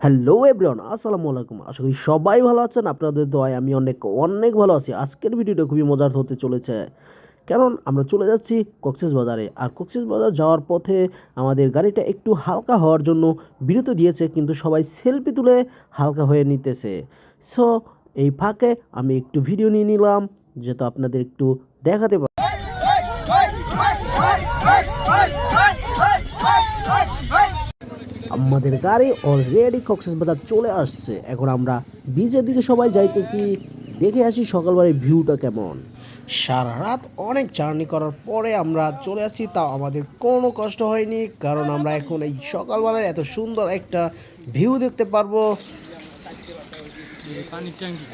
Hello everyone আসসালামু আলাইকুম আশা করি সবাই ভালো আছেন আপনাদের দোয়ায় আমি অনেক অনেক ভালো আছি আজকের ভিডিওটা খুবই মজার হতে চলেছে কারণ আমরা চলে যাচ্ছি কক্সেস বাজারে আর কক্সেস বাজার যাওয়ার পথে আমাদের গাড়িটা একটু হালকা হওয়ার জন্য বিরতি দিয়েছে কিন্তু সবাই সেলফি তুলে হালকা হয়ে নিতেছে সো এই ফাঁকে আমি একটু ভিডিও নিয়ে নিলাম যেটা আপনাদের একটু দেখাতে পারি আমাদের গাড়ি অলরেডি কক্সবাজার চলে আসছে। এখন আমরা বিচের দিকে সবাই যাইতেছি। দেখে আসি সকালবেলার ভিউটা কেমন। সারা রাত অনেক জার্নি করার পরে আমরা চলে আসছি তাও আমাদের কোনো কষ্ট হয়নি কারণ আমরা এখন এই সকালবেলায় এত সুন্দর একটা ভিউ দেখতে পারব। পানির ট্যাঙ্কি।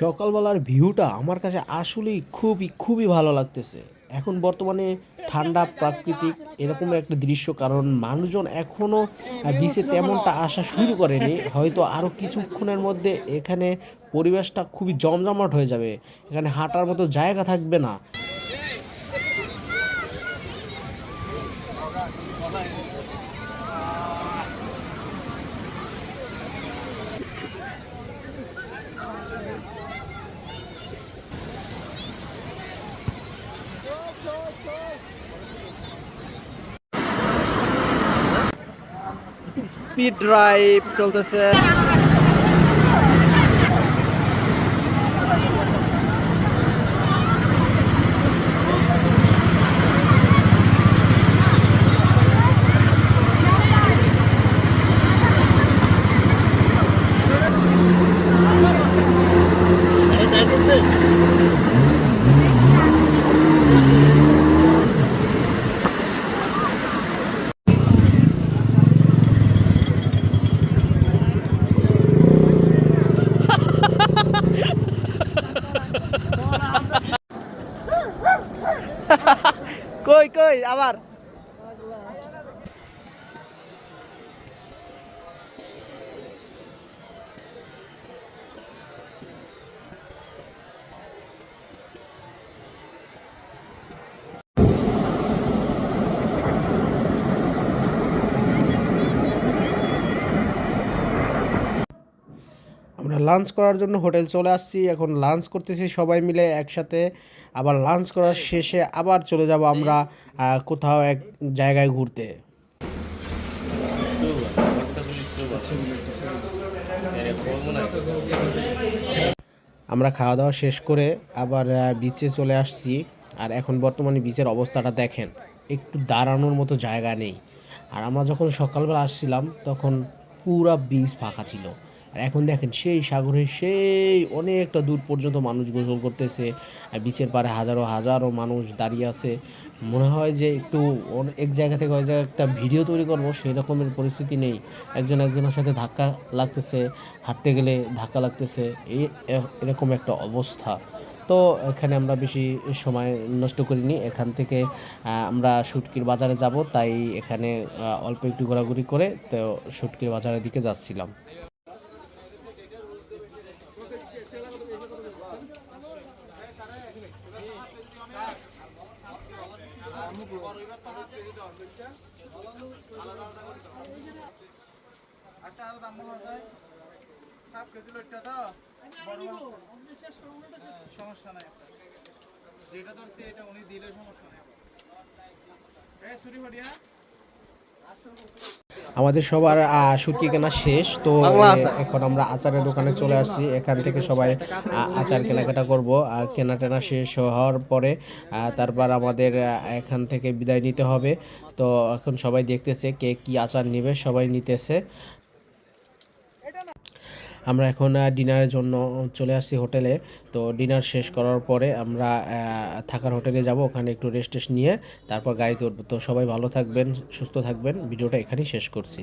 সকালবেলার ভিউটা আমার কাছে আসলেই খুবই খুবই ভালো লাগতেছে। এখন বর্তমানে ঠান্ডা প্রাকৃতিক এরকম একটা দৃশ্য, কারণ মানুষজন এখনও বিশে তেমনটা আসা শুরু করেনি। হয়তো আরও কিছুক্ষণের মধ্যে এখানে পরিবেশটা খুবই জমজমাট হয়ে যাবে। এখানে হাঁটার মতো জায়গা থাকবে না। স্পিড ড্রাইভ চলতেছে। কই কই আবার? লাঞ্চ করার জন্য হোটেল চলে আসছি। এখন লাঞ্চ করতেছি সবাই মিলে একসাথে। আবার লাঞ্চ করার শেষে আবার চলে যাব আমরা কোথাও এক জায়গায় ঘুরতে। আমরা খাওয়া দাওয়া শেষ করে আবার বিচে চলে আসছি। আর এখন বর্তমানে বিচের অবস্থাটা দেখেন, একটু দাঁড়ানোর মতো জায়গা নেই। আর আমরা যখন সকালবেলা আসছিলাম, তখন পুরা বিচ ফাঁকা ছিল। আর এখন দেখেন সেই সাগরে সেই অনেকটা দূর পর্যন্ত মানুষ গোসল করতেছে, আর বিচের পারে হাজারো হাজারো মানুষ দাঁড়িয়ে আছে। মনে হয় যে একটু এক জায়গা থেকে ওই জায়গায় একটা ভিডিও তৈরি করব, সেই রকমের পরিস্থিতি নেই। একজন একজনের সাথে ধাক্কা লাগতেছে, হাঁটতে গেলে ধাক্কা লাগতেছে, এই এরকম একটা অবস্থা। তো এখানে আমরা বেশি সময় নষ্ট করিনি, এখান থেকে আমরা শুটকির বাজারে যাব, তাই এখানে অল্প একটু ঘোরাঘুরি করে তো শুটকির বাজারের দিকে যাচ্ছিলাম। আচ্ছা আর দাম পাওয়া যায়। হাফ কেজি লোটটা তো? সমস্যা নাই। যেটা ধরছি, এটা উনি দিলে সমস্যা নেই। এই, ছুরি ফটিয়া। আমাদের সবার সুতি শুটকি কেনা শেষ তো এখন আমরা আচারের দোকানে চলে আসছি। এখান থেকে সবাই আচার কেনাকাটা করব। আর কেনা টেনা শেষ হওয়ার পরে তারপর আমাদের এখান থেকে বিদায় নিতে হবে। তো এখন সবাই দেখতেছে কে কি আচার নেবে সবাই নিতেছে। আমরা এখন ডিনারের জন্য চলে আসছি হোটেলে। তো ডিনার শেষ করার পরে আমরা থাকার হোটেলে যাব, ওখানে একটু রেস্ট টেস্ট নিয়ে তারপর গাড়িতে উঠবো। তো সবাই ভালো থাকবেন, সুস্থ থাকবেন। ভিডিওটা এখানেই শেষ করছি।